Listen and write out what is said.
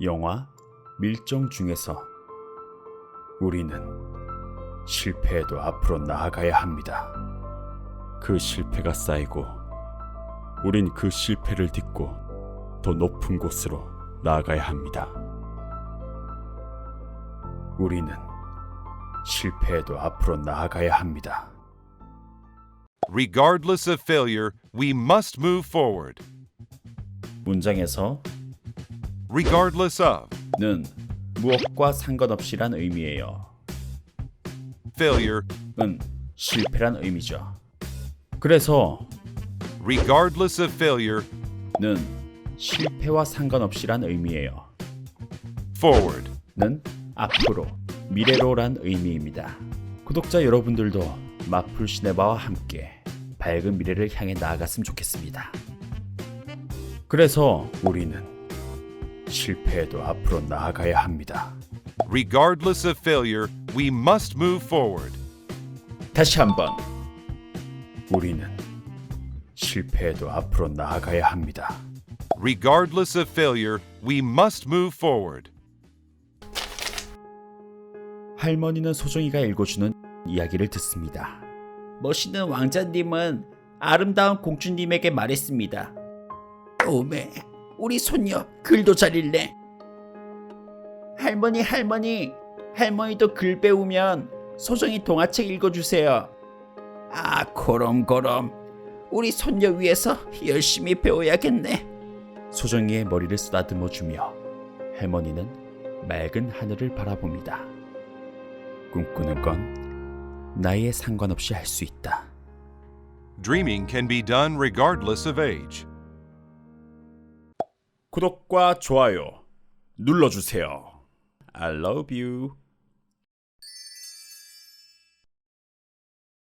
영화 밀정 중에서 우리는 실패해도 앞으로 나아가야 합니다. 그 실패가 쌓이고 우린 그 실패를 딛고 더 높은 곳으로 나아가야 합니다. 우리는 실패해도 앞으로 나아가야 합니다. Regardless of failure, we must move forward. 문장에서 Regardless of 는 무엇과 상관없이란 의미예요. failure, 은 실패란 의미죠. 그래서 regardless of failure, 는 실패와 상관없이란 의미예요. forward. 는 앞으로, 미래로란 의미입니다. 구독자 여러분들도 마풀 시네바와 함께 밝은 미래를 향해 나아갔으면 좋겠습니다. 그래서 우리는 실패해도 앞으로 나아가야 합니다. Regardless of failure, we must move forward. 다시 한번 우리는 실패해도 앞으로 나아가야 합니다. Regardless of failure, we must move forward. 할머니는 소정이가 읽어주는 이야기를 듣습니다. 멋있는 왕자님은 아름다운 공주님에게 말했습니다. 오메, 우리 손녀 글도 잘 읽네. 할머니, 할머니, 할머니도 글 배우면 소정이 동화책 읽어주세요. 아, 고럼고럼. 우리 손녀 위해서 열심히 배워야겠네. 소정이의 머리를 쓰다듬어 주며 할머니는 맑은 하늘을 바라봅니다. 꿈꾸는 건 나이에 상관없이 할 수 있다. Dreaming can be done regardless of age. 구독과 좋아요 눌러주세요. I love you.